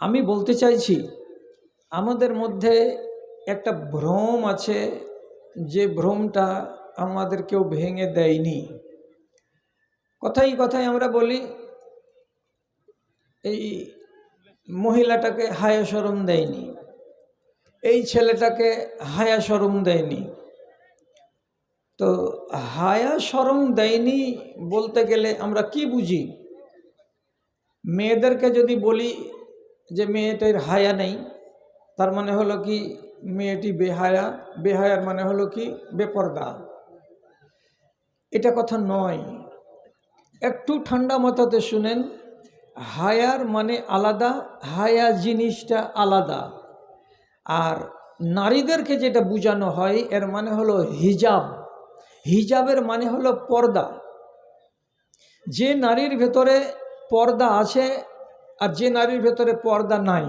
আমি বলতে চাইছি, আমাদের মধ্যে একটা ভ্রম আছে যে ভ্রমটা আমাদের কেউ ভেঙে দেয়নি। কথাই কথায় আমরা বলি, এই মহিলাটাকে হায়া সরম দেয়নি, এই ছেলেটাকে হায়া সরম দেয়নি। তো হায়া সরম দেয়নি বলতে গেলে আমরা কি বুঝি? মেয়েদেরকে যদি বলি যে মেয়েটির হায়া নেই, তার মানে হলো কি মেয়েটি বেহায়া, বেহায়ার মানে হলো কি বেপর্দা। এটা কথা নয়। একটু ঠান্ডা মাথাতে শুনেন, হায়ার মানে আলাদা, হায়া জিনিসটা আলাদা। আর নারীদেরকে যেটা বোঝানো হয়, এর মানে হলো হিজাব। হিজাবের মানে হলো পর্দা। যে নারীর ভেতরে পর্দা আছে আর যে নারীর ভেতরে পর্দা নাই।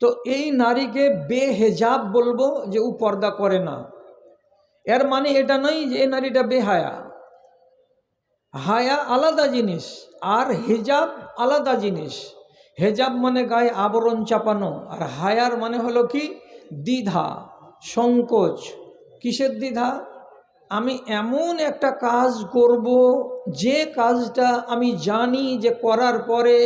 তো এই নারীকে বেহেজাব বলব যে ও পর্দা করে না। এর মানে এটা নয় যে এই নারীটা বেহায়া। হায়া আলাদা জিনিস আর হেজাব আলাদা জিনিস। হেজাব মানে গায়ে আবরণ চাপানো আর হায়ার মানে হলো কি? দ্বিধা, সংকোচ। কিসের দ্বিধা? আমি এমন একটা কাজ করব যে কাজটা আমি জানি যে করার পরে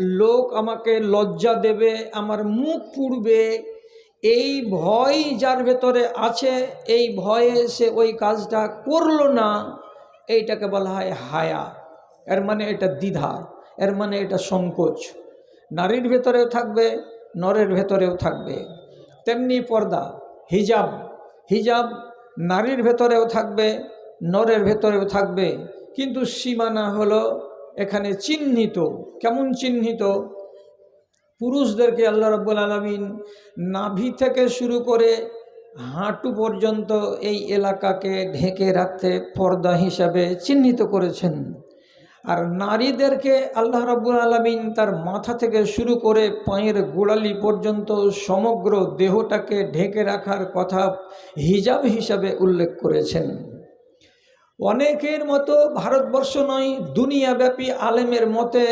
লোক আমাকে লজ্জা দেবে, আমার মুখ পুড়বে। এই ভয় যার ভেতরে আছে, এই ভয়ে সে ওই কাজটা করল না। এইটাকে বলা হয় হায়া। এর মানে এটা দ্বিধা, এর মানে এটা সংকোচ। নারীর ভেতরেও থাকবে, নরের ভেতরেও থাকবে। তেমনি পর্দা, হিজাব। হিজাব নারীর ভেতরেও থাকবে, নরের ভেতরেও থাকবে। কিন্তু সীমানা হলো এখানে চিহ্নিত। কেমন চিহ্নিত? পুরুষদেরকে আল্লাহ রব্বুল আলমিন নাভি থেকে শুরু করে হাঁটু পর্যন্ত এই এলাকাকে ঢেকে রাখতে পর্দা হিসাবে চিহ্নিত করেছেন। আর নারীদেরকে আল্লাহ রাব্বুল আলমিন তার মাথা থেকে শুরু করে পায়ের গোড়ালি পর্যন্ত সমগ্র দেহটাকে ঢেকে রাখার কথা হিজাব হিসাবে উল্লেখ করেছেন। অনেকের মতো ভারতবর্ষ নয়, দুনিয়াব্যাপী আলেমের মতে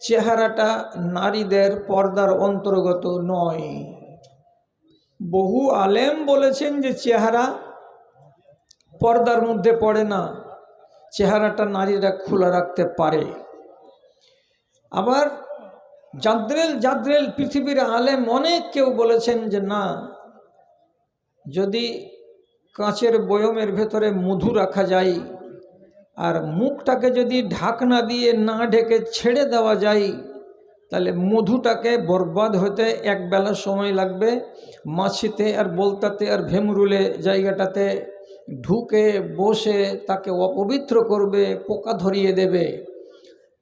চেহারাটা নারীদের পর্দার অন্তর্গত নয়। বহু আলেম বলেছেন যে চেহারা পর্দার মধ্যে পড়ে না, চেহারাটা নারীরা খোলা রাখতে পারে। আবার জাদ্রেল জাদ্রেল পৃথিবীর আলেম অনেক কেউ বলেছেন যে না, যদি কাঁচের বয়মের ভেতরে মধু রাখা যায়, আর মুখটাকে যদি ঢাকনা দিয়ে না ঢেকে ছেড়ে দেওয়া যায়, তাহলে মধুটাকে বরবাদ হতে এক বেলা সময় লাগবে। মাছিতে আর বলতাতে আর ভেমরুলে জায়গাটাতে ঢুকে বসে তাকে অপবিত্র করবে, পোকা ধরিয়ে দেবে।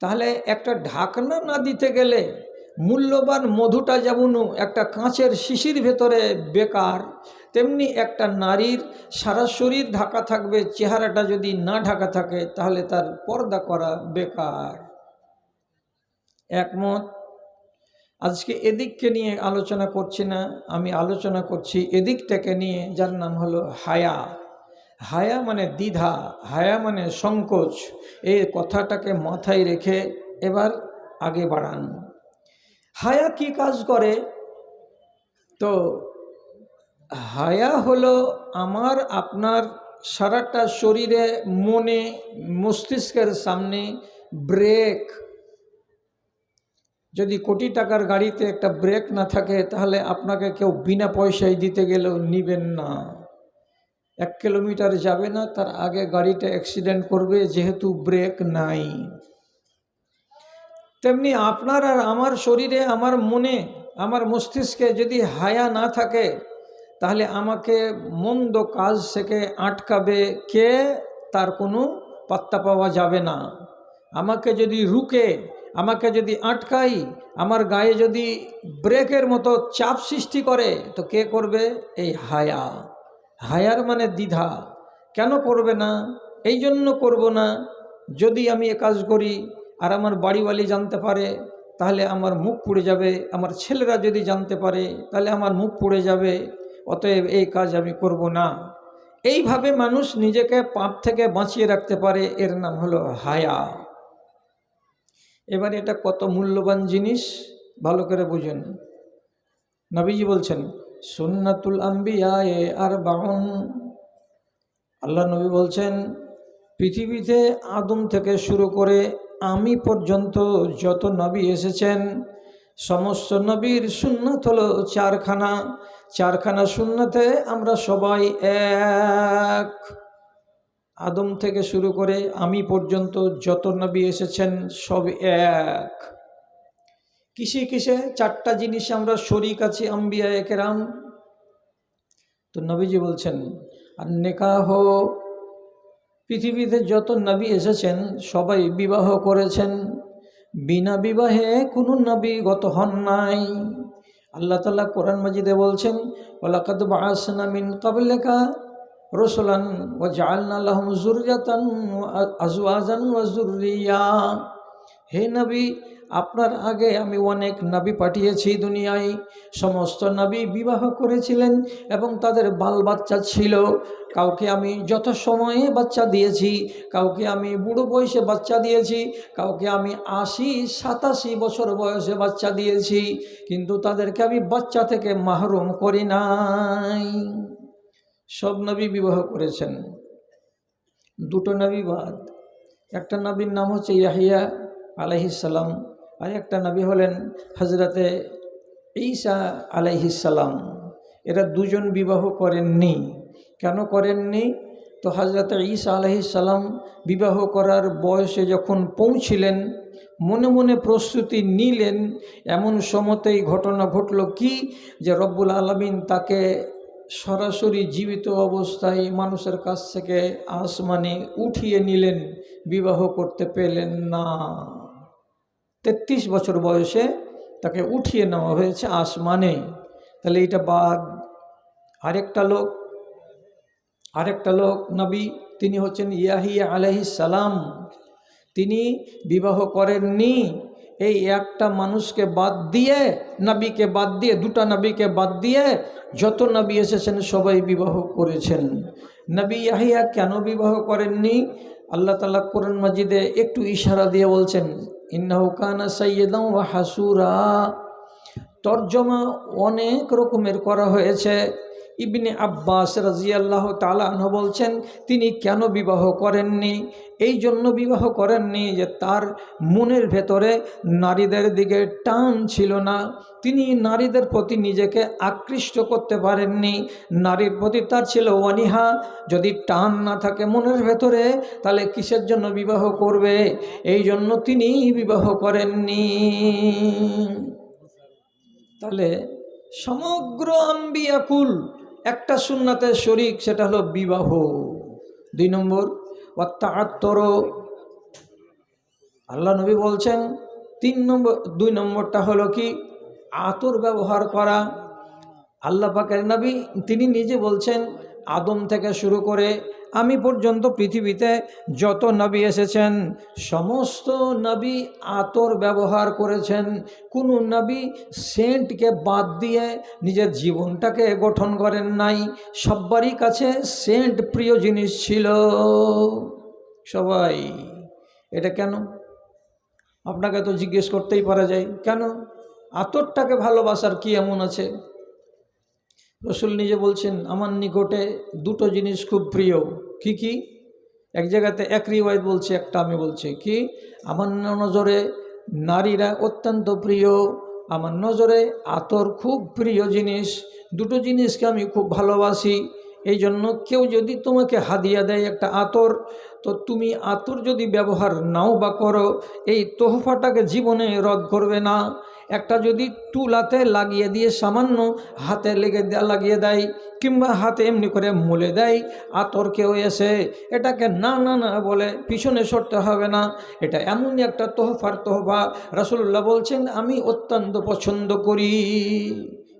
তাহলে একটা ঢাকনা না দিতে গেলে মূল্যবান মধুটা যেমন একটা কাঁচের শিশির ভেতরে বেকার তেমনি একটা নারীর সারা শরীর ঢাকা থাকবে, চেহারাটা যদি না ঢাকা থাকে, তাহলে তার পর্দা করা বেকার। একমত? আজকে এদিককে নিয়ে আলোচনা করছি না, আমি আলোচনা করছি এদিকটাকে নিয়ে, যার নাম হলো হায়া। হায়া মানে দ্বিধা, হায়া মানে সংকোচ। এই কথাটাকে মাথায় রেখে এবার আগে বাড়ান। হায়া কি কাজ করে? তো হায়া হলো আমার, আপনার সারাটা শরীরে, মনে, মস্তিষ্কের সামনে ব্রেক যদি কোটি টাকার গাড়িতে একটা ব্রেক না থাকে, তাহলে আপনাকে কেউ বিনা পয়সায় দিতে গেলেও নিবেন না। এক কিলোমিটার যাবে না, তার আগে গাড়িটা অ্যাক্সিডেন্ট করবে, যেহেতু ব্রেক নাই। তেমনি আপনার আর আমার শরীরে, আমার মনে, আমার মস্তিষ্কে যদি হায়া না থাকে তাহলে আমাকে মন্দ কাজ থেকে আটকাবে কে? তার কোনো পাত্তা পাওয়া যাবে না। আমাকে যদি রুকে, আমাকে যদি আটকাই, আমার গায়ে যদি ব্রেকের মতো চাপ সৃষ্টি করে, তো কে করবে? এই হায়া। হায়ার মানে দ্বিধা। কেন করবে না? এই জন্য করব না। যদি আমি এ কাজ করি আর আমার বাড়িওয়ালি জানতে পারে, তাহলে আমার মুখ পুড়ে যাবে। আমার ছেলেরা যদি জানতে পারে, তাহলে আমার মুখ পুড়ে যাবে। অতএব এই কাজ আমি করব না। এইভাবে মানুষ নিজেকে পাপ থেকে বাঁচিয়ে রাখতে পারে, এর নাম হলো হায়া। এবার এটা কত মূল্যবান জিনিস, ভালো করে বুঝেন। নবীজি বলছেন, সুন্নাতুল আম্বিয়া এ আর বাউন আল্লাহ নবী বলছেন, পৃথিবীতে আদম থেকে শুরু করে আমি পর্যন্ত যত নবী এসেছেন সমস্ত নবীর সুন্নাত হলো চারখানা। চারখানা সুন্নাতে আমরা সবাই এক। আদম থেকে শুরু করে আমি পর্যন্ত যত নবী এসেছেন সব এক। কিসে কিসে? চারটা জিনিস আমরা শরিক আছি, আম্বিয়া একেরাম। তো নবীজি বলছেন, আর নেকাহ, পৃথিবীতে যত নবী এসেছেন সবাই বিবাহ করেছেন। বিনা বিবাহে কোনো নবী গত হন নাই। আল্লাহ তালা কোরআন মাজিদে বলছেন ওলাকাদ বাসনা কাবলেকা রসুলান ও জালনা আল্লাহম জুরিয়াতান আজওয়াজান ও জুরিয়া হে নবী আপনার আগে আমি অনেক নবী পাঠিয়েছি দুনিয়ায়। সমস্ত নবী বিবাহ করেছিলেন এবং তাদের বাল বাচ্চা ছিল। কাউকে আমি যত সময়ে বাচ্চা দিয়েছি, কাউকে আমি বুড়ো বয়সে বাচ্চা দিয়েছি, কাউকে আমি আশি, সাতাশি বছর বয়সে বাচ্চা দিয়েছি, কিন্তু তাদেরকে আমি বাচ্চা থেকে মাহরুম করি নাই। সব নবী বিবাহ করেছেন। দুটো নবী বাদ। একটা নবীর নাম হচ্ছে ইয়াহিয়া আলাইহিসাল্লাম আর একটা নবী হলেন হজরতে ঈসা আলাইহিসাল্লাম এরা দুজন বিবাহ করেননি। কেন করেননি? তো হজরত ঈসা আলাইহিসাল্লাম বিবাহ করার বয়সে যখন পৌঁছিলেন, মনে মনে প্রস্তুতি নিলেন, এমন সময়তেই ঘটনা ঘটল কি যে রব্বুল আলমিন তাকে সরাসরি জীবিত অবস্থায় মানুষের কাছ থেকে আসমানে উঠিয়ে নিলেন, বিবাহ করতে পেলেন না। তেত্রিশ বছর বয়সে তাকে উঠিয়ে নেওয়া হয়েছে আসমানে। তাহলে এটা বাদ। আরেকটা লোক আরেকটা লোক, নবী, তিনি হচ্ছেন ইয়াহিয়া আলহিস সালাম। তিনি বিবাহ করেননি। এই একটা মানুষকে বাদ দিয়ে, নবীকে বাদ দিয়ে, দুটা নবীকে বাদ দিয়ে যত নবী এসেছেন সবাই বিবাহ করেছেন। নবী ইয়াহিয়া কেন বিবাহ করেননি? আল্লাহ তালা কোরআন মাজিদে একটু ইশারা দিয়ে বলছেন ইন্নাহু কানা সৈয়দাম ওয়া হাসুরা। তর্জমা অনেক রকমের করা হয়েছে। ইবনে আব্বাস রাজিয়াল্লাহ তালাহ বলছেন, তিনি কেন বিবাহ করেননি? এই জন্য বিবাহ করেননি যে তার মনের ভেতরে নারীদের দিকে টান ছিল না। তিনি নারীদের প্রতি নিজেকে আকৃষ্ট করতে পারেননি। নারীর প্রতি তার ছিল অনিহা। যদি টান না থাকে মনের ভেতরে, তাহলে কিসের জন্য বিবাহ করবে? এই জন্য তিনি বিবাহ করেননি। তাহলে সমগ্র আম্বিয়াকুল একটা সুন্নাতে শরিক, সেটা হলো বিবাহ। দুই নম্বর অত্যাত্তর আল্লাহ নবী বলছেন, তিন নম্বর, দুই নম্বরটা হলো কি? আতর ব্যবহার করা। আল্লাহ পাকের নবী, তিনি নিজে বলছেন, আদম থেকে শুরু করে আমি পর্যন্ত পৃথিবীতে যত নবী এসেছেন, সমস্ত নবী আতর ব্যবহার করেছেন। কোনো নবী সেন্টকে বাদ দিয়ে নিজের জীবনটাকে গঠন করেন নাই। সব্বারই কাছে সেন্ট প্রিয় জিনিস ছিল। সবাই, এটা কেন? আপনাকে তো জিজ্ঞেস করতেই পারা যায়, কেন? আতরটাকে ভালোবাসার কি এমন আছে? রসুল নিজে বলছেন, আমার নিকটে দুটো জিনিস খুব প্রিয়। কি কি? এক জায়গাতে এক রিওয়ায়ত বলছে, একটা আমি বলছি। কি? আমার নজরে নারীরা অত্যন্ত প্রিয়, আমার নজরে আতর খুব প্রিয় জিনিস। দুটো জিনিসকে আমি খুব ভালোবাসি। এই জন্য কেউ যদি তোমাকে হাদিয়া দেয় একটা আতর, তো তুমি আতর যদি ব্যবহার নাও বা করো, এই তোহফাটাকে জীবনে রদ করবে না। একটা যদি তুলাতে লাগিয়ে দিয়ে সামান্য হাতে লেগে লাগিয়ে দেয়, কিংবা হাতে এমনি করে মুলে দেয়, আতর কেউ এসে এটাকে না না না বলে পিছনে সরতে হবে না। এটা এমনই একটা তোহফার তোহফা। রাসুল্লাহ বলছেন, আমি অত্যন্ত পছন্দ করি।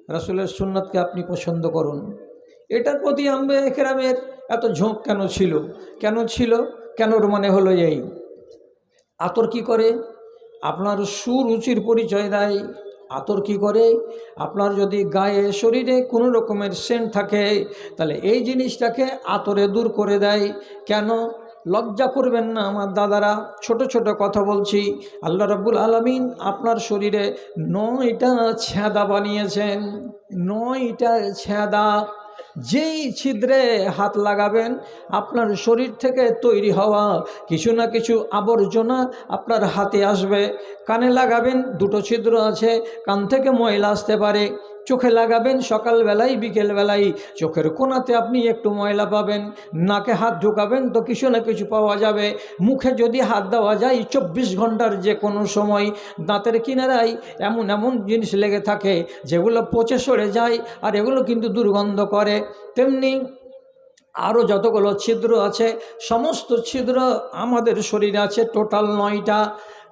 রাসুলের সুন্নাতকে আপনি পছন্দ করুন। এটার প্রতি আম্বে একরামের এত ঝোঁক কেন ছিল? কেন ছিল? কেন মানে হলো এই। আতর কি করে? আপনার সুরুচির পরিচয় দেয়, আতর কি করে? আপনার যদি গায়ে, শরীরে কোনো রকমের সেন্ট থাকে, তাহলে এই জিনিসটাকে আতরে দূর করে দেয়। কেন? লজ্জা করবেন না আমার দাদারা, ছোট ছোট কথা বলছি। আল্লাহ রাব্বুল আলমিন আপনার শরীরে নয়টা ছেঁদা বানিয়েছেন, নয়টা ছেঁদা যেই ছিদ্রে হাত লাগাবেন, আপনার শরীর থেকে তৈরি হওয়া কিছু না কিছু আবর্জনা আপনার হাতে আসবে। কানে লাগাবেন, দুটো ছিদ্র আছে, কান থেকে ময়লা আসতে পারে চোখে লাগাবেন সকালবেলায় বিকেলবেলায় চোখের কোনাতে আপনি একটু ময়লা পাবেন। নাকে হাত ঢোকাবেন তো কিছু না কিছু পাওয়া যাবে। মুখে যদি হাত দেওয়া যায় চব্বিশ ঘণ্টার যে কোনো সময়। দাঁতের কিনারায় এমন এমন জিনিস লেগে থাকে যেগুলো পচে সরে যায় আর এগুলো কিন্তু দুর্গন্ধ করে। তেমনি আরও যতগুলো ছিদ্র আছে, সমস্ত ছিদ্র আমাদের শরীরে আছে টোটাল নয়টা।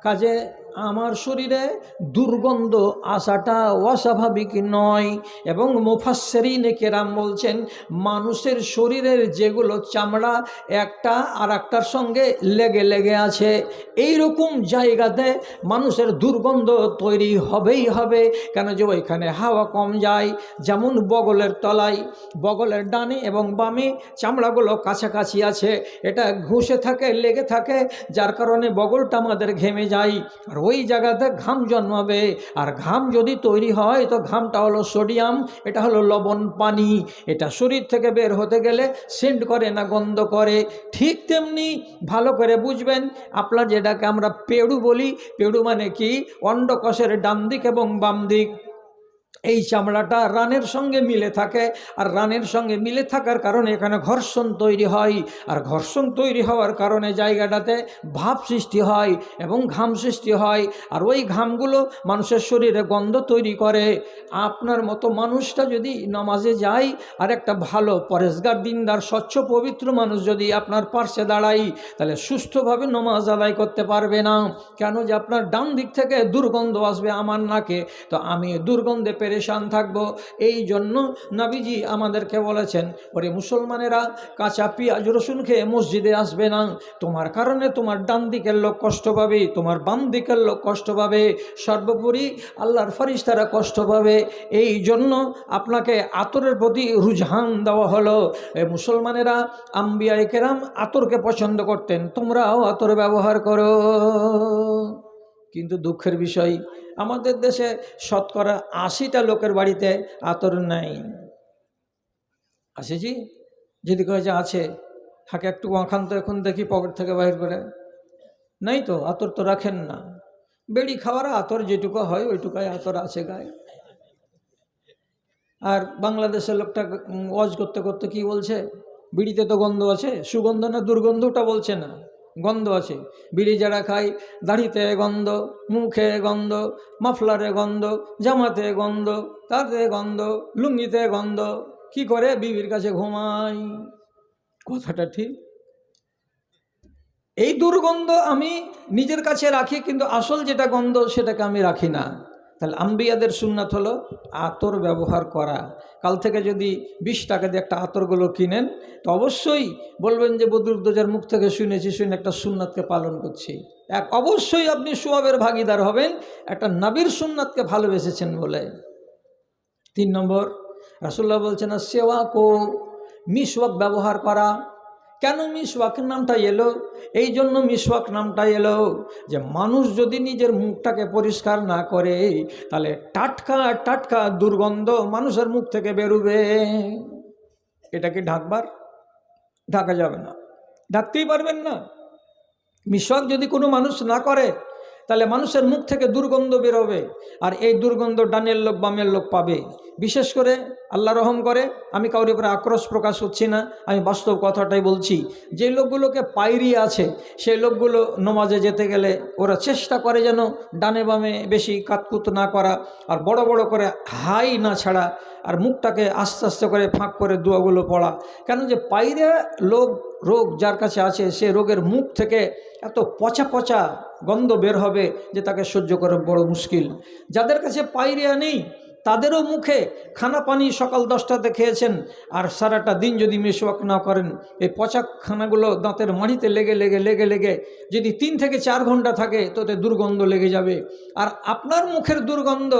কাজে আমার শরীরে দুর্গন্ধ আসাটা অস্বাভাবিক নয়। এবং মুফাসসেরিন কেরাম বলছেন, মানুষের শরীরের যেগুলো চামড়া একটা আর একটার সঙ্গে লেগে লেগে আছে। এই রকম জায়গাতে মানুষের দুর্গন্ধ তৈরি হবেই হবে। কেন যে ওইখানে হাওয়া কম যায়, যেমন বগলের তলায়, বগলের ডানে এবং বামে চামড়াগুলো কাছাকাছি আছে। এটা ঘুষে থাকে, লেগে থাকে, যার কারণে বগলটা আমাদের ঘেমে যায়। আর ওই জায়গাতে ঘাম জন্মাবে। আর ঘাম যদি তৈরি হয়, তো ঘামটা হলো সোডিয়াম, এটা হলো লবণ পানি। এটা শরীর থেকে বের হতে গেলে সেন্ট করে না, গন্ধ করে। ঠিক তেমনি ভালো করে বুঝবেন, আপনার যেটাকে আমরা পেড়ু বলি, পেড়ু মানে কি? অন্ডকষের ডান দিক এবং বাম দিক। এই চামড়াটা রানের সঙ্গে মিলে থাকে, আর রানের সঙ্গে মিলে থাকার কারণে এখানে ঘর্ষণ তৈরি হয়। আর ঘর্ষণ তৈরি হওয়ার কারণে জায়গাটাতে ভাব সৃষ্টি হয় এবং ঘাম সৃষ্টি হয়। আর ওই ঘামগুলো মানুষের শরীরে গন্ধ তৈরি করে। আপনার মতো মানুষটা যদি নামাজে যায়, আর একটা ভালো পরেশগার, দিনদার, স্বচ্ছ, পবিত্র মানুষ যদি আপনার পার্শ্বে দাঁড়াই তাহলে সুস্থভাবে নমাজ আদায় করতে পারবে না। কেন যে আপনার ডান দিক থেকে দুর্গন্ধ আসবে আমার নাকে। তো আমি দুর্গন্ধে পেরেশান থাকব। এই জন্য নাবিজি আমাদেরকে বলেছেন, ওরে মুসলমানেরা, কাঁচা পেঁয়াজ, রসুন খেয়ে মসজিদে আসবে না। তোমার কারণে তোমার ডান দিকের লোক কষ্ট পাবে, তোমার বাম দিকের লোক কষ্ট পাবে। সর্বোপরি আল্লাহর ফরিস্তারা কষ্ট পাবে। এই জন্য আপনাকে আতরের প্রতি রুঝান দেওয়া হলো। মুসলমানেরা আম্বিয়া কেরাম আতরকে পছন্দ করতেন, তোমরাও আতর ব্যবহার করো। কিন্তু দুঃখের বিষয় আমাদের দেশে শতকরা আশিটা লোকের বাড়িতে আতর নাই। আছে জি যদি কয়ে যে আছে থাকে একটু আখান তো এখন দেখি, পকেট থেকে বাইর করে। নাই তো, আতর তো রাখেন না। বেড়ি খাওয়ার আতর যেটুকু হয়, ওইটুকাই আতর আছে গায়ে। আর বাংলাদেশের লোকটা ওয়াজ করতে করতে কি বলছে? বিড়িতে তো গন্ধ আছে, সুগন্ধ না দুর্গন্ধটা বলছে না। গন্ধ আছে। বিড়ি যারা খায়, দাড়িতে গন্ধ, মুখে গন্ধ, মাফলারে গন্ধ, জামাতে গন্ধ, তাতে গন্ধ, লুঙ্গিতে গন্ধ, কি করে বিবির কাছে ঘুমাই? কথাটা ঠিক? এই দুর্গন্ধ আমি নিজের কাছে রাখি, কিন্তু আসল যেটা গন্ধ সেটাকে আমি রাখি না। তাহলে আম্বিয়াদের সুন্নাত হলো আতর ব্যবহার করা। কাল থেকে যদি বিশ টাকা দিয়ে একটা আতরগুলো কিনেন, তো অবশ্যই বলবেন যে বদরুদ্দোজার মুখ থেকে শুনেছি, শুনে একটা সুন্নাতকে পালন করছি। এক, অবশ্যই আপনি সোয়াবের ভাগিদার হবেন, একটা নাবির সুন্নাতকে ভালোবেসেছেন বলে। তিন নম্বর রাসুল্লাহ বলছেন না সেওয়া কো মিসওয়াক ব্যবহার করা কেন মিসওয়াকের নামটা এলো? এই জন্য মিসওয়াক নামটা এলো যে মানুষ যদি নিজের মুখটাকে পরিষ্কার না করে, তাহলে টাটকা টাটকা দুর্গন্ধ মানুষের মুখ থেকে বেরোবে। এটাকে ঢাকবার? ঢাকা যাবে না। ঢাকতেই পারবেন না। মিসওয়াক যদি কোনো মানুষ না করে, তাহলে মানুষের মুখ থেকে দুর্গন্ধ বেরোবে। আর এই দুর্গন্ধ ডানের লোক বামের লোক পাবে। বিশেষ করে আল্লাহ রহম করে, আমি কাউর উপরে আক্রোশ প্রকাশ হচ্ছি না, আমি বাস্তব কথাটাই বলছি। যে লোকগুলোকে পাইরি আছে, সেই লোকগুলো নমাজে যেতে গেলে ওরা চেষ্টা করে যেন ডানে বামে বেশি কাতকুত না করা আর বড় বড় করে হাই না ছাড়া আর মুখটাকে আস্তে আস্তে করে ফাঁক করে দোয়াগুলো পড়া। কেন যে পাইরে লোক, রোগ যার কাছে আছে, সে রোগের মুখ থেকে এত পচা পচা গন্ধ বের হবে যে তাকে সহ্য করা বড় মুশকিল। যাদের কাছে পাইরিয়া নেই তাদেরও মুখে খানা পানি সকাল দশটাতে খেয়েছেন, আর সারাটা দিন যদি মেশওয়াক না করেন, এই পচা খানাগুলো দাঁতের মাড়িতে লেগে লেগে লেগে লেগে যদি তিন থেকে চার ঘণ্টা থাকে, তোতে দুর্গন্ধ লেগে যাবে। আর আপনার মুখের দুর্গন্ধ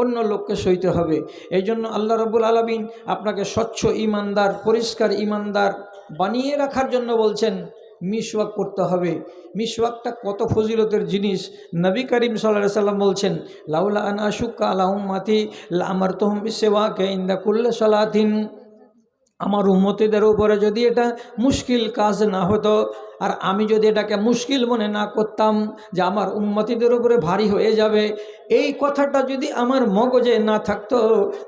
অন্য লোককে সইতে হবে। এই জন্য আল্লাহ রবুল আলমিন আপনাকে স্বচ্ছ ইমানদার, পরিষ্কার ইমানদার বানিয়ে রাখার জন্য বলছেন মিসওয়াক করতে হবে। মিসওয়াকটা কত ফজিলতের জিনিস। নবী করিম সাল্লাহ সাল্লাম বলছেন, লাউলা আনা শুক্কা আলাহম মাতি আমার তোহম সেওয়াকে ইন্দা কুল্লা সালাতিন। আমার উন্মতিদের উপরে যদি এটা মুশকিল কাজ না হতো, আর আমি যদি এটাকে মুশকিল মনে না করতাম যে আমার উন্মতিদের উপরে ভারী হয়ে যাবে, এই কথাটা যদি আমার মগজে না থাকতো,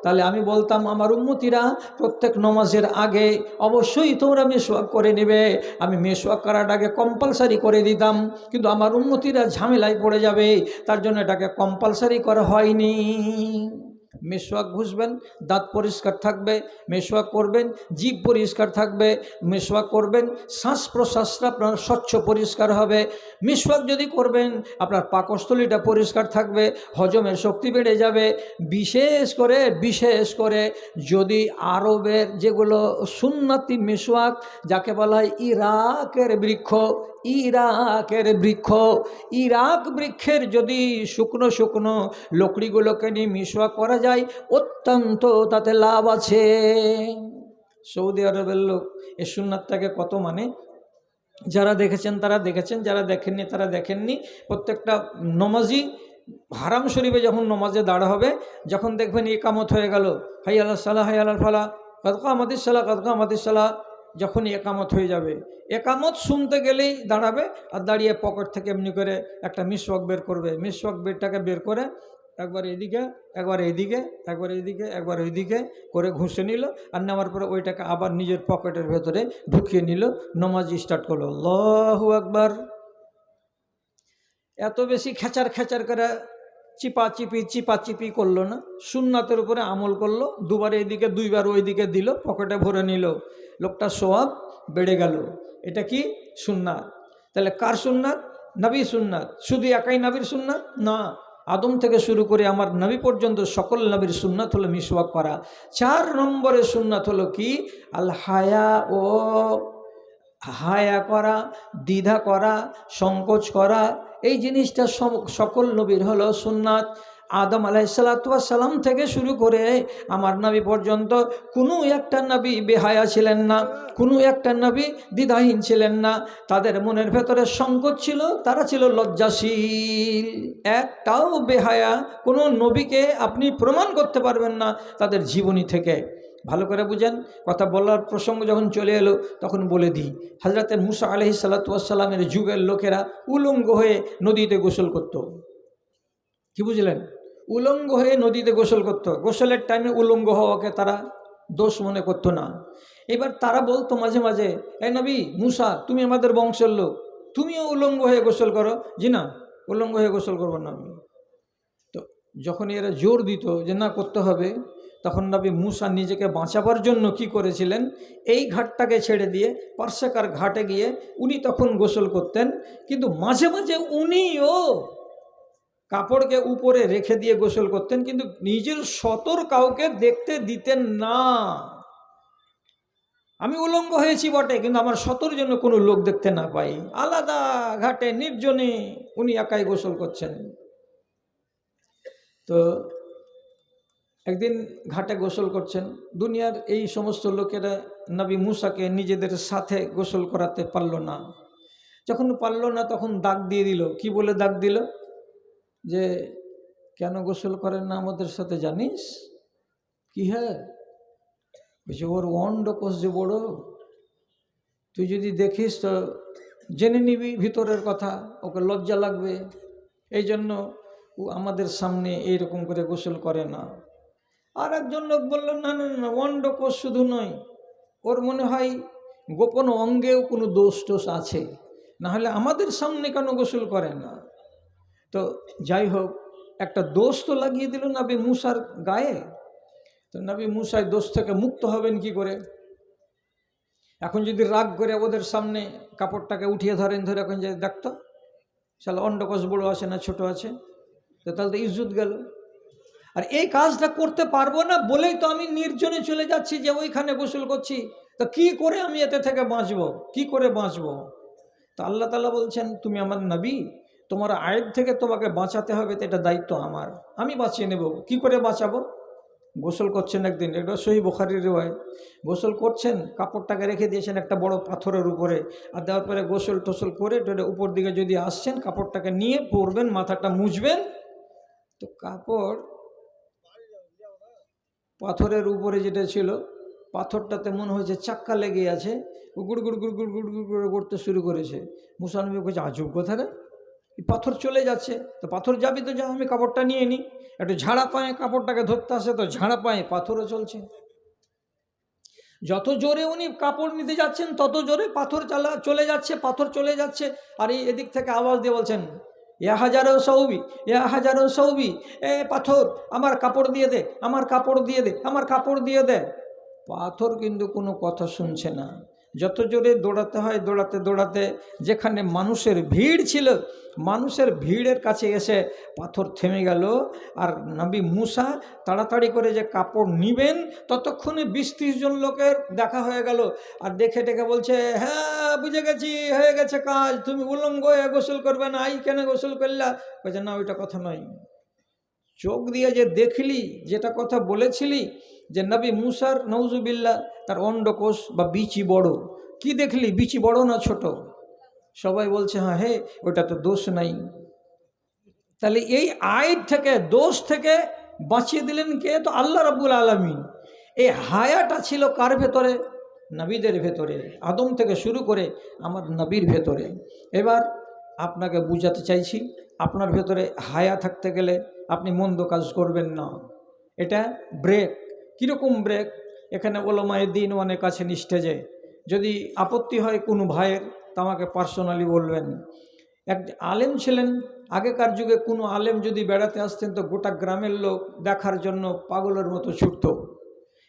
তাহলে আমি বলতাম, আমার উন্মতিরা প্রত্যেক নমাজের আগে অবশ্যই তোমরা মেশোয়াক করে নেবে। আমি মেশোয়াক করাটাকে কম্পালসারি করে দিতাম, কিন্তু আমার উন্মতিরা ঝামেলায় পড়ে যাবে, তার জন্য এটাকে কম্পালসারি করা হয়নি। মেশোয়াক ঘুষবেন, দাঁত পরিষ্কার থাকবে, মেশোয়াক করবেন জীব পরিষ্কার থাকবে, মেশোয়াক করবেন, শ্বাস প্রশ্বাসটা আপনার স্বচ্ছ পরিষ্কার হবে। মেশোয়াক যদি করবেন, আপনার পাকস্থলীটা পরিষ্কার থাকবে, হজমের শক্তি বেড়ে যাবে। বিশেষ করে বিশেষ করে যদি আরবের যেগুলো সুন্নতি মেশোয়াক, যাকে বলা হয় ইরাকের বৃক্ষ ইরাকের বৃক্ষ। ইরাক বৃক্ষের যদি শুকনো শুকনো লকড়িগুলোকে নিয়ে মিশোয়া করা যায়, অত্যন্ত তাতে লাভ আছে। সৌদি আরবের লোক এ সুন্নাতটাকে কত মানে? যারা দেখেছেন তারা দেখেছেন, যারা দেখেননি তারা দেখেননি। প্রত্যেকটা নমাজি, হারাম শরীফে যখন নমাজে দাঁড়া হবে, যখন দেখবেন একামত হয়ে গেল, হাই আল্লাহ সালাহ, হাই আল্লাহ ফালা কদকা আমাদের সালাহ, কদকা আমাদের সালাহ। যখনই একামত হয়ে যাবে। একামত শুনতে গেলেই দাঁড়াবে আর দাঁড়িয়ে পকেট থেকে এমনি করে একটা মিসওয়াক বের করবে। মিসওয়াক বেরটাকে বের করে একবার এদিকে একবার এদিকে একবার এদিকে, একবার ওইদিকে করে ঘুষে নিল আর নেওয়ার পরে ওইটাকে আবার নিজের পকেটের ভেতরে ঢুকিয়ে নিল। নমাজ স্টার্ট করল। আল্লাহু একবার এত বেশি খেচার খেচার করে চিপা চিপি চিপা চিপি করল না। সুন্নাতের উপরে আমল করল, দুবার এইদিকে, দুইবার ওইদিকে দিল, পকেটে ভরে নিল। লোকটা সোয়াব বেড়ে গেল। এটা কি সুন্নাত? তাহলে কার সুন্নাত? নবী সুন্নাত। শুধু একাই নবীর সুন্নাত? না। আদম থেকে শুরু করে আমার নবী পর্যন্ত সকল নবীর সুন্নাত হলো মিসওয়াক করা। চার নম্বরের সুন্নাত হলো কি? আল হায়া ও হায়া করা, দ্বিধা করা, সংকোচ করা এই জিনিসটা সকল নবীর হলো সুন্নাত। আদম আলাইসাল্লাম থেকে শুরু করে আমার নবী পর্যন্ত কোনো একটা নবী বেহায়া ছিলেন না, কোনো একটা নবী দ্বিধাহীন ছিলেন না। তাদের মনের ভেতরে সংকট ছিল, তারা ছিল লজ্জাশীল। একটাও বেহায়া কোনো নবীকে আপনি প্রমাণ করতে পারবেন না তাদের জীবনী থেকে। ভালো করে বুঝেন। কথা বলার প্রসঙ্গ যখন চলে এলো, তখন বলে দিই হাজরাতে মুসা আলহি সাল্লাতামের যুগের লোকেরা উলঙ্গ হয়ে নদীতে গোসল করত। কি বুঝলেন? উলঙ্গ হয়ে নদীতে গোসল করত। গোসলের টাইমে উলঙ্গ হওয়াকে তারা দোষ মনে করতো না। এবার তারা বলতো মাঝে মাঝে, এ নবী, মুসা, তুমি আমাদের বংশের লোক। তুমিও উলঙ্গ হয়ে গোসল করো। জি না, উলঙ্গ হয়ে গোসল করব না আমি। তো যখন এরা জোর দিত যে, না, করতে হবে। তখন নবী মুসা নিজেকে বাঁচাবার জন্য কি করেছিলেন? এই ঘাটটাকে ছেড়ে দিয়ে পার্শ্বেকার ঘাটে গিয়ে উনি তখন গোসল করতেন। কিন্তু মাঝে মাঝে উনিও কাপড়কে উপরে রেখে দিয়ে গোসল করতেন, কিন্তু নিজের সতর কাউকে দেখতে দিতেন না। আমি উলঙ্গ হয়েছি বটে, কিন্তু আমার সতর জন্য কোনো লোক দেখতে না পাই। আলাদা ঘাটে নির্জনে উনি একাই গোসল করছেন। তো একদিন ঘাটে গোসল করছেন। দুনিয়ার এই সমস্ত লোকেরা নবী মুসাকে নিজেদের সাথে গোসল করাতে পারল না। যখন পারল না তখন দাগ দিয়ে দিল। কি বলে দাগ দিল? যে, কেন গোসল করেন না আমাদের সাথে জানিস? কি হ্যাঁ বলছে, ওর অন্ড কোষ যে বড়। তুই যদি দেখিস তো জেনে নিবি ভিতরের কথা। ওকে লজ্জা লাগবে। এই জন্য ও আমাদের সামনে এইরকম করে গোসল করে না। আর একজন লোক বলল, না না না অন্ড কোষ শুধু নয়। ওর মনে হয় গোপন অঙ্গেও কোনো দোষ টোষ আছে। নাহলে আমাদের সামনে কেন গোসল করে না? তো যাই হোক, একটা দোষ তো লাগিয়ে দিল নাবি মুসার গায়ে। তো নবী মুসাই দোষ থেকে মুক্ত হবেন কি করে? এখন যদি রাগ করে ওদের সামনে কাপড়টাকে উঠিয়ে ধরেন, ধরে এখন যে দেখতো, শালা অন্ডকোষ বড় আছে না ছোট আছে? তো তাহলে তো ইজ্জত গেল। আর এই কাজটা করতে পারব না বলেই তো আমি নির্জনে চলে যাচ্ছি যে ওইখানে গোসল করছি। তো কি করে আমি এতে থেকে বাঁচবো? কি করে বাঁচবো? তো আল্লাহ তালা বলছেন, তুমি আমার নবী, তোমার আয়ের থেকে তোমাকে বাঁচাতে হবে, তো এটা দায়িত্ব আমার। আমি বাঁচিয়ে নেব। কি করে বাঁচাবো? গোসল করছেন একদিন। এটা সহি বোখারির রেওয়ায় গোসল করছেন, কাপড়টাকে রেখে দিয়েছেন একটা বড় পাথরের উপরে। আর দেওয়ার পরে গোসল টোসল করে টোরে উপর দিকে যদি আসছেন, কাপড়টাকে নিয়ে পরবেন, মাথাটা মুছবেন। তো কাপড় পাথরের উপরে যেটা ছিল পাথরটাতে মনে হয়েছে, চাক্কা লেগে আছে গুড় গুড় গুড় গুড় গুড় গুড় করে করতে শুরু করেছে। মুসানবী বলছে, আজব কথা রে পাথর চলে যাচ্ছে, তো পাথর যাবি তো যা, আমি কাপড়টা নিয়ে নিই একটু ঝাড়া পায়ে কাপড়টাকে ধরতে আসে, তো ঝাড়া পায়ে পাথরও চলছে। যত জোরে উনি কাপড় নিতে যাচ্ছেন, তত জোরে পাথর চালা, চলে যাচ্ছে, পাথর চলে যাচ্ছে। আর এই এদিক থেকে আওয়াজ দিয়ে বলছেন ইয়া হাজারো সৌবি, এ হাজারো সৌবি, এ পাথর, আমার কাপড় দিয়ে দে, আমার কাপড় দিয়ে দে, আমার কাপড় দিয়ে দে। পাথর কিন্তু কোনো কথা শুনছে না। যত জোরে দৌড়াতে হয়, দৌড়াতে দৌড়াতে যেখানে মানুষের ভিড় ছিল, মানুষের ভিড়ের কাছে এসে পাথর থেমে গেল। আর নবী মুসা তাড়াতাড়ি করে যে কাপড় নিবেন, ততক্ষণে বিশ ত্রিশ জন লোকের দেখা হয়ে গেল। আর দেখে টেকে বলছে হ্যাঁ বুঝে গেছি, হয়ে গেছে কাজ। তুমি উলঙ্গ গোসল করবে না, আই কেন গোসল করলা? বলছে না, ওইটা কথা নয়। চোখ দিয়ে যে দেখলি, যেটা কথা বলেছিলি, যে নবী মুসার নৌজুবিল্লা তার অন্ডকোষ বা বিচি বড়। কি দেখলি? বিচি বড় না ছোট? সবাই বলছে হ্যাঁ হে ওটা তো দোষ নাই। তাহলে এই আয় থেকে, দোষ থেকে বাঁচিয়ে দিলেন কে? তো আল্লাহ রাব্বুল আলমিন। এই হায়াটা ছিল কার ভেতরে? নবীদের ভেতরে, আদম থেকে শুরু করে আমার নবীর ভেতরে। এবার আপনাকে বুঝাতে চাইছি আপনার ভেতরে হায়া থাকতে গেলে আপনি মন্দ কাজ করবেন না। এটা ব্রেক কীরকম ব্রেক এখানে ওলমায় দিন অনেক কাছে নিষ্ঠে যে, যদি আপত্তি হয় কোনো ভাইয়ের, তা আমাকে পার্সোনালি বলবেন। এক আলেম ছিলেন, আগেকার যুগে কোনো আলেম যদি বেড়াতে আসতেন, তো গোটা গ্রামের লোক দেখার জন্য পাগলের মতো ছুটত।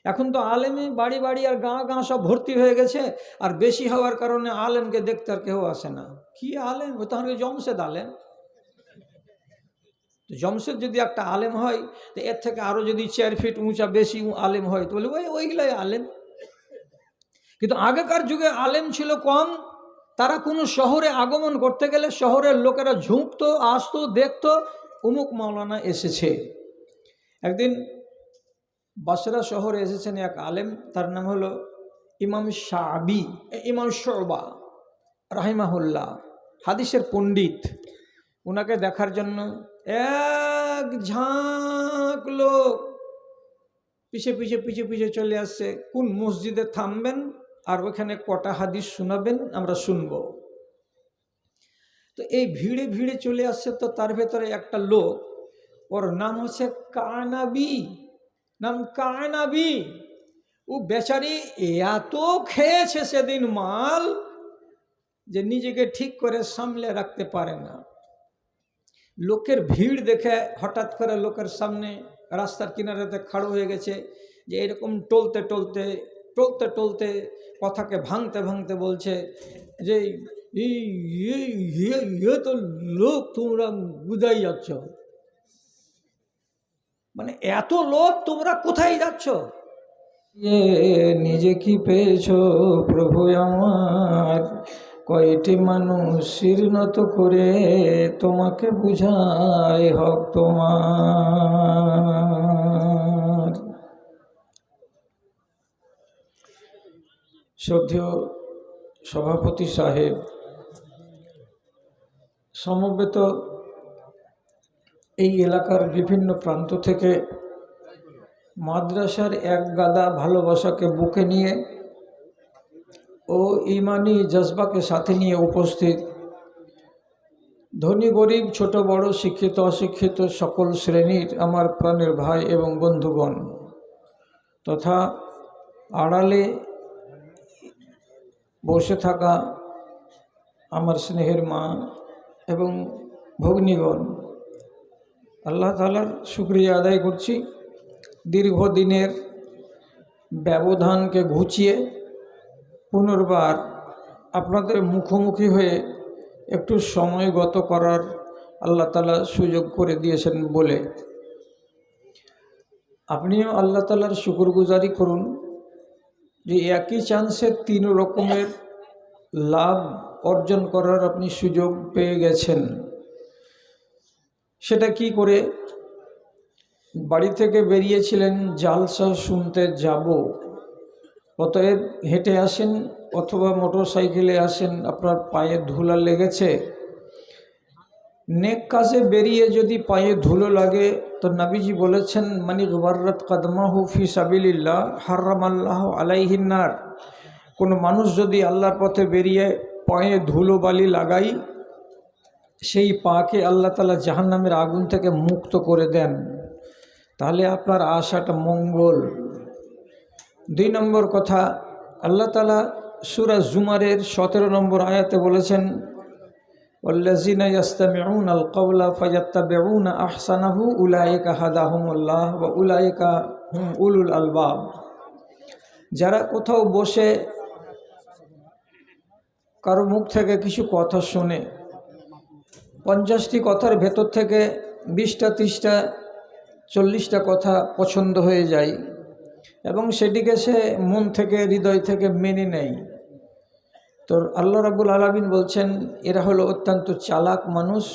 এখন তো আলেমে বাড়ি বাড়ি আর গাঁ গাঁ সব ভর্তি হয়ে গেছে, আর বেশি হওয়ার কারণে আলেমকে দেখতে আর কেউ আসে না। কি আলেম? তাহলে জমশেদ আলেম। তো জমশেদ যদি একটা আলেম হয়, তো এর থেকে আরও যদি চার ফিট উঁচা বেশি আলেম হয়, তো বলে, ওই, ওইগুলাই আলেম। কিন্তু আগেকার যুগে আলেম ছিল কম, তারা কোনো শহরে আগমন করতে গেলে শহরের লোকেরা ঝুঁকতো, আসতো, দেখতো উমুক মাওলানা এসেছে। একদিন বাসরা শহরে এসেছেন এক আলেম, তার নাম হলো ইমাম শাবি ইমাম শোবা, রাহিমাহুল্লাহ, হাদিসের পণ্ডিত। ওনাকে দেখার জন্য এক ঝাঁক লোক পিছে পিছে পিছে পিছে চলে আসছে। কোন মসজিদে থামবেন আর ওখানে কটা হাদিস শোনাবেন আমরা শুনব। তো এই ভিড়ে ভিড়ে চলে আসছে তো তার ভেতরে একটা লোক, ওর নাম হচ্ছে কানাবি। নাম কানাবি। ও বেচারি এত খেয়েছে সেদিন মাল যে নিজেকে ঠিক করে সামলে রাখতে পারে না। লোকের ভিড় দেখে হঠাৎ করে লোকের সামনে রাস্তার কিনারেতে খাড়ো হয়ে গেছে যে এরকম টলতে টলতে টলতে টলতে কথাকে ভাঙতে ভাঙতে বলছে যে ইয়ে তো লোক তোমরা বুঝাই যাচ্ছ? মানে এত লোক তোমরা কোথায় যাচ্ছ? নিজে কি পেয়েছ প্রভু আমার? কয়টি মানুষ শিরনত করে তোমাকে বুঝায় হক তোমার? সদ্য সভাপতি সাহেব, সমবেত এই এলাকার বিভিন্ন প্রান্ত থেকে মাদ্রাসার এক গাদা ভালোবাসাকে বুকে নিয়ে ও ইমানি জজবাকে সাথে নিয়ে উপস্থিত। ধনী, গরিব, ছোট, বড়, শিক্ষিত, অশিক্ষিত সকল শ্রেণির আমার প্রাণের ভাই এবং বন্ধুগণ, তথা আড়ালে বসে থাকা আমার স্নেহের মা এবং ভগ্নীগণ, আল্লাহ তালার শুক্রিয়া আদায় করছি। দীর্ঘদিনের ব্যবধানকে ঘুচিয়ে পুনর্বার আপনাদের মুখোমুখি হয়ে একটু সময় গত করার আল্লাহ তালা সুযোগ করে দিয়েছেন বলে। আপনিও আল্লাহ তালার শুকরগুজারি করুন যে একই চান্সে তিন রকমের লাভ অর্জন করার আপনি সুযোগ পেয়ে গেছেন। সেটা কি করে? বাড়ি থেকে বেরিয়েছিলেন, জালসা শুনতে যাব। অতএব হেঁটে আসেন অথবা মোটর সাইকেলে আসেন, আপনার পায়ে ধুলা লেগেছে। নেক কাজে বেরিয়ে যদি পায়ে ধুলো লাগে, তো নাবিজি বলেছেন মানি গবারত কদমাহু ফি সাবিল্লাহ হার্রাম আল্লাহ আলাইহিনার কোনো মানুষ যদি আল্লাহর পথে বেরিয়ে পায়ে ধুলো বালি লাগাই, সেই পাকে আল্লাহ তালা জাহান্নামের আগুন থেকে মুক্ত করে দেন। তাহলে আপনার আশাটা মঙ্গল। দুই নম্বর কথা আল্লাহ তালা সুরা জুমারের সতেরো নম্বর আয়াতে বলেছেন والذين يستمعون القول فيتبعون أحسنه أولئك هداهم الله وأولئك هم أولو الألباب যারা কোথাও বসে কারো মুখ থেকে কিছু কথা শুনে পঞ্চাশটি কথার ভেতর থেকে বিশটা তিরিশটা চল্লিশটা কথা পছন্দ হয়ে যায় এবং সেটিকে সে মন থেকে, হৃদয় থেকে মেনে নেয়। তো আল্লাহ রাবুল আলমিন বলছেন, এরা হলো অত্যন্ত চালাক মানুষ,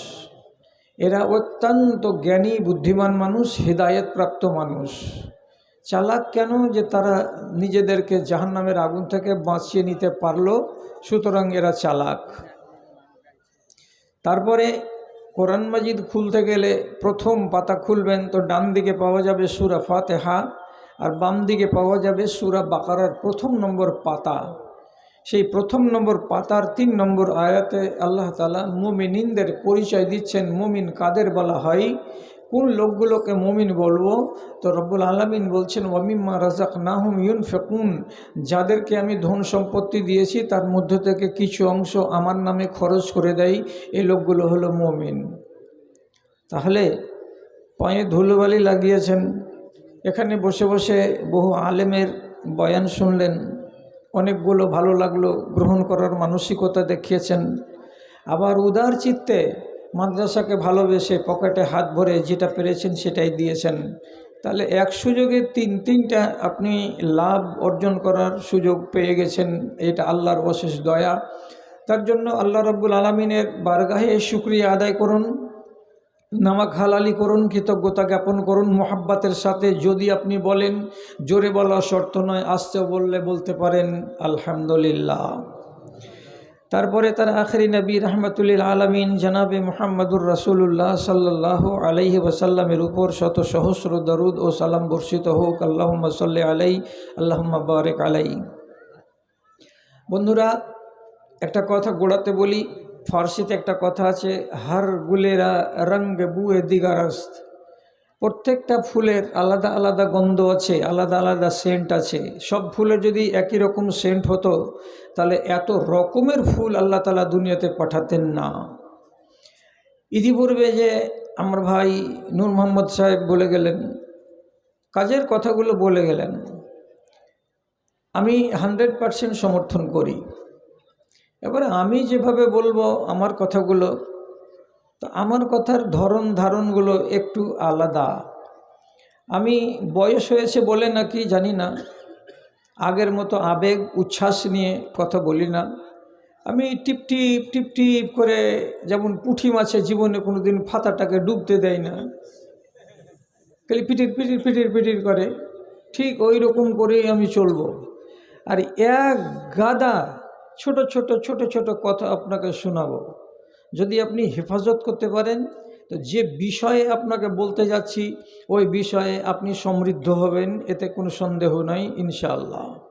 এরা অত্যন্ত জ্ঞানী, বুদ্ধিমান মানুষ, হৃদায়তপ্রাপ্ত মানুষ। চালাক কেন? যে তারা নিজেদেরকে জাহান্নামের আগুন থেকে বাঁচিয়ে নিতে পারল, সুতরাং এরা চালাক। তারপরে কোরআন মাজিদ খুলতে গেলে প্রথম পাতা খুলবেন, তো ডান দিকে পাওয়া যাবে সুরা ফাতেহা। আর বাম দিকে পাওয়া যাবে সুরা বাকারার প্রথম নম্বর পাতা। সেই প্রথম নম্বর পাতার তিন নম্বর আয়াতে আল্লাহ তালা মুমিনিনদের পরিচয় দিচ্ছেন। মুমিন কাদের বলা হয়? কোন লোকগুলোকে মুমিন বলব? তো রব্বুল আলমিন বলছেন ওয়ামিম্মা রাজাক নাহুম ইউন ফেকুন যাদেরকে আমি ধন সম্পত্তি দিয়েছি, তার মধ্য থেকে কিছু অংশ আমার নামে খরচ করে দেয়। এই লোকগুলো হলো মুমিন। তাহলে পায়ে ধুলোবালি লাগিয়েছেন। এখানে বসে বসে বহু আলেমের বয়ান শুনলেন। অনেকগুলো ভালো লাগল, গ্রহণ করার মানসিকতা দেখিয়েছেন। আবার উদার চিত্তে মাদ্রাসাকে ভালোবেসে পকেটে হাত ভরে যেটা পেরেছেন সেটাই দিয়েছেন। তাহলে এক সুযোগে তিন, তিনটা আপনি লাভ অর্জন করার সুযোগ পেয়ে গেছেন, এটা আল্লাহর অশেষ দয়া। তার জন্য আল্লাহ রব্বুল আলমিনের বারগাহে শুক্রিয়া আদায় করুন। নামাক হালালি করুন, কৃতজ্ঞতা জ্ঞাপন করুন, মোহাব্বাতের সাথে যদি আপনি বলেন, জোরে বলা শর্ত নয় আসতেও বললে বলতে পারেন, আলহামদুলিল্লাহ। তারপরে তার আখরি নবী রহমতুল্লিল আলমিন জানাবে মোহাম্মদুর রাসুল্লাহ সাল্লাহ আলাইহি ওসাল্লামের উপর শত সহস্র দরুদ ও সালাম বর্ষিত হোক আল্লাহ সাল্লি আলাই আল্লাহ বারেক আলাই। বন্ধুরা, একটা কথা গোড়াতে বলি ফার্সিতে একটা কথা আছে, হার গুলেরা রঙ্গ বুয়ে দিগারস্ত। প্রত্যেকটা ফুলের আলাদা আলাদা গন্ধ আছে, আলাদা আলাদা সেন্ট আছে। সব ফুলের যদি একই রকম সেন্ট হতো, তাহলে এত রকমের ফুল আল্লাহ তালা দুনিয়াতে পাঠাতেন না। ইতিপূর্বে যে আমার ভাই নূর মোহাম্মদ সাহেব বলে গেলেন, কাজের কথাগুলো বলে গেলেন, আমি হান্ড্রেড পারসেন্ট সমর্থন করি। এবারে আমি যেভাবে বলব আমার কথাগুলো, তো আমার কথার ধরন ধারণগুলো একটু আলাদা। আমি বয়স হয়েছে বলে নাকি জানি না, আগের মতো আবেগ, উচ্ছ্বাস নিয়ে কথা বলি না। আমি টিপ টিপ টিপ টিপ করে যেমন পুঁঠি মাছের জীবনে কোনো দিন ফাতাটাকে ডুবতে দেয় না, খালি পিটির পিটির পিটির পিটির করে, ঠিক ওই রকম করেই আমি চলবো। আর এক গাদা ছোট ছোট ছোট ছোট কথা আপনাকে শোনাব। যদি আপনি হেফাজত করতে পারেন, তো যে বিষয়ে আপনাকে বলতে যাচ্ছি, ওই বিষয়ে আপনি সমৃদ্ধ হবেন, এতে কোনো সন্দেহ নাই, ইনশাআল্লাহ।